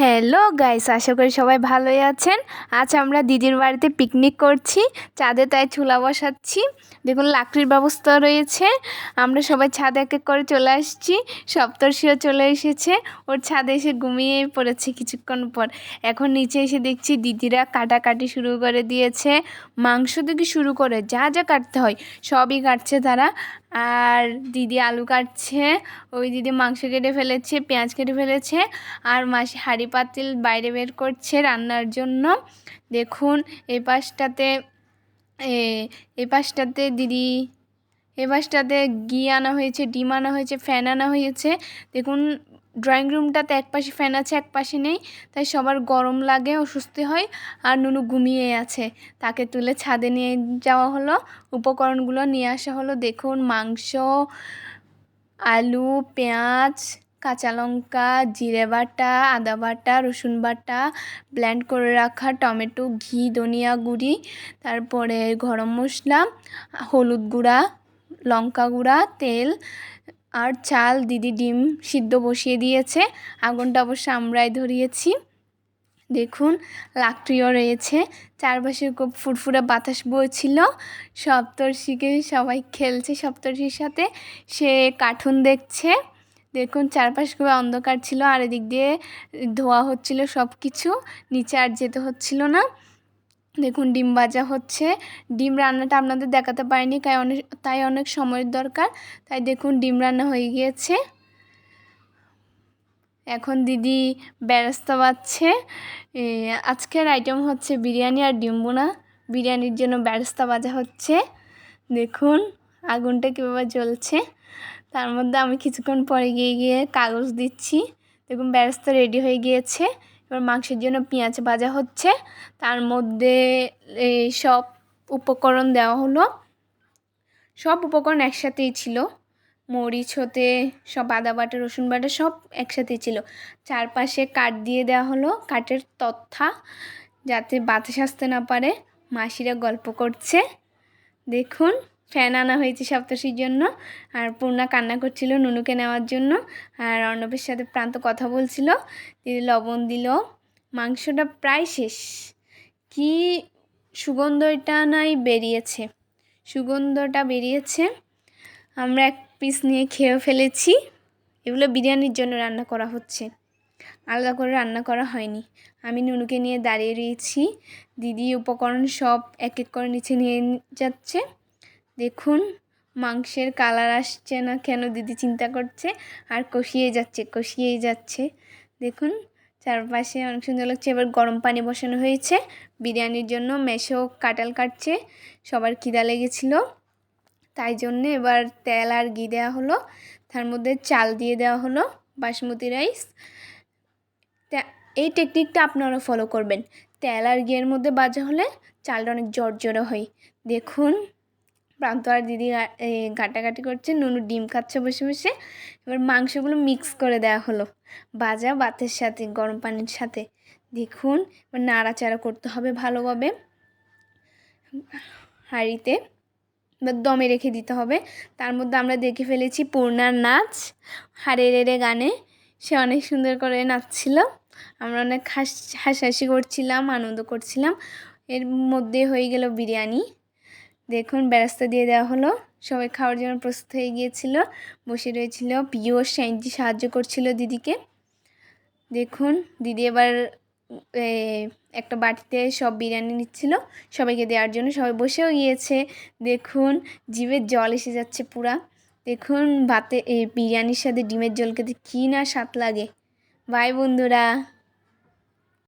Hello guys আশা করি সবাই ভালোই আছেন। আজ আমরা দিদির বাড়িতে পিকনিক করছি চাঁদে তাই চুলা বসাচ্ছি। দেখুন, লাকড়ির ব্যবস্থা রয়েছে। আমরা সবাই ছাদে এক এক করে চলে আসছি। সপ্তর্ষিও চলে এসেছে। ওর ছাদে এসে ঘুমিয়ে পড়েছে কিছুক্ষণ পর। এখন নিচে এসে দেখছি দিদিরা কাটাকাটি শুরু করে দিয়েছে। মাংস থেকে শুরু করে যা যা কাটতে হয়, সবই কাটছে তারা। আর দিদি আলু কাটছে, ওই দিদি মাংস কেটে ফেলেছে, পেঁয়াজ কেটে ফেলেছে, আর মাসি হাঁড়ি পাতিল বাইরে বের করছে রান্নার জন্য। দেখুন এই পাশটাতে এই পাশটাতে দিদি, এ পাশটাতে ঘি আনা হয়েছে, ডিম আনা হয়েছে, ফ্যান আনা হয়েছে। দেখুন ড্রয়িং রুমটাতে এক পাশে ফ্যান আছে এক পাশে নেই, তাই সবার গরম লাগে, অস্বস্তি হয়, আর নুনু ঘুমিয়ে আছে। তাকে তুলে ছাদে নিয়ে যাওয়া হলো, উপকরণগুলো নিয়ে আসা হলো, দেখুন, মাংস, আলু, পেঁয়াজ, কাঁচা লঙ্কা, জিরে বাটা, আদা বাটা, রসুন বাটা ব্ল্যান্ড করে রাখা টমেটো, ঘি, ধনিয়া গুঁড়ি, তারপরে গরম মশলা, হলুদ গুঁড়া, লঙ্কা গুঁড়া, তেল আর চাল দিদি ডিম সিদ্ধ বসিয়ে দিয়েছে। আগুনটা অবশ্য আমরাই ধরিয়েছি। দেখুন, লাকড়িও রয়েছে। চারপাশে খুব ফুরফুরে বাতাস বইছিল। সপ্তর্ষিকে সবাই খেলছে, সপ্তর্ষির সাথে। সে কার্টুন দেখছে। দেখুন, চারপাশ খুবই অন্ধকার ছিল। আর এদিক দিয়ে ধোয়া হচ্ছিল সব কিছু নিচে আর যেতে হচ্ছিল না। দেখুন, ডিম ভাজা হচ্ছে। ডিম রান্নাটা আপনাদের দেখাতে পারিনি, তাই অনেক তাই অনেক সময়ের দরকার। তাই দেখুন, ডিম রান্না হয়ে গিয়েছে। এখন দিদি ব্যবস্থা পাচ্ছে আজকের আইটেম হচ্ছে বিরিয়ানি আর ডিম বোনা বিরিয়ানির জন্য ব্যবস্থা বাজা হচ্ছে। দেখুন, আগুনটা কীভাবে জ্বলছে। তার মধ্যে আমি কিছুক্ষণ পরে গিয়ে গিয়ে কাগজ দিচ্ছি। দেখুন ব্যবস্থা রেডি হয়ে গিয়েছে। এবার মাংসের জন্য পেঁয়াজ ভাজা হচ্ছে। তার মধ্যে সব উপকরণ দেওয়া হলো। সব উপকরণ একসাথেই ছিল। মরিচ হতে, সব আদা বাটা, রসুন বাটা সব একসাথেই ছিল। চারপাশে কাঠ দিয়ে দেওয়া হলো। কাঠের তথ্যা যাতে বাতাস আসতে না পারে। মাসিরা গল্প করছে। দেখুন। ফ্যান আনা হয়েছে সপ্তশীর জন্য। আর পূর্ণা কান্না করছিল নুনুকে নেওয়ার জন্য। আর অর্ণবের সাথে প্রান্ত কথা বলছিল। দিদি লবণ দিল। মাংসটা প্রায় শেষ। কি সুগন্ধটা নাই বেরিয়েছে। সুগন্ধটা বেরিয়েছে। আমরা এক পিস নিয়ে খেয়েও ফেলেছি। এগুলো বিরিয়ানির জন্য রান্না করা হচ্ছে। আলাদা করে রান্না করা হয়নি। আমি নুনুকে নিয়ে দাঁড়িয়ে রয়েছি। দিদি উপকরণ সব এক এক করে নিচে নিয়ে যাচ্ছে। দেখুন, মাংসের কালার আসছে না কেন? দিদি চিন্তা করছে। আর কষিয়ে যাচ্ছে, কষিয়েই যাচ্ছে। দেখুন, চারপাশে অনেক সুন্দর লাগছে। এবার গরম পানি বসানো হয়েছে। বিরিয়ানির জন্য মেশো কাটাল কাটছে। সবার খিদা লেগেছিলো। তাই জন্যে এবার তেল আর ঘি দেওয়া হলো। তার মধ্যে চাল দিয়ে দেওয়া হলো, বাসমতি রাইস। এই টেকনিকটা আপনারা ফলো করবেন। তেল আর ঘিয়ের মধ্যে বাজা হলে চালটা অনেক জড়জড়ো হয়। দেখুন প্রান্ত আর দিদি ঘাটাঘাটি করছে, নুনু ডিম খাচ্ছে বসে বসে। এবার মাংসগুলো মিক্স করে দেওয়া হলো বাজা বাতের সাথে, গরম পানির সাথে। দেখুন, এবার নাড়াচাড়া করতে হবে ভালোভাবে। হাঁড়িতে, এবার দমে রেখে দিতে হবে। তার মধ্যে আমরা দেখে ফেলেছি পূর্ণার নাচ হারে রেড়ে গানে। সে অনেক সুন্দর করে নাচছিল। আমরা অনেক হাস, হাসাহাসি করছিলাম, আনন্দ করছিলাম। এর মধ্যে হয়ে গেল বিরিয়ানি। দেখুন দিয়ে দেওয়া হলো। সবাই খাওয়ার জন্য প্রস্তুত হয়ে গিয়েছিল। বসে রয়েছিল পিও সাইন্টি সাহায্য করছিল দিদিকে। দেখুন, দিদি এবার একটা বাটিতে সব বিরিয়ানি নিচ্ছিল। সবাইকে দেওয়ার জন্য সবাই বসেও গিয়েছে। দেখুন জিভের জল এসে যাচ্ছে পুরা। দেখুন, ভাতে বিরিয়ানির সাথে ডিমের জল খেতে কী না স্বাদ লাগে। বাই বন্ধুরা।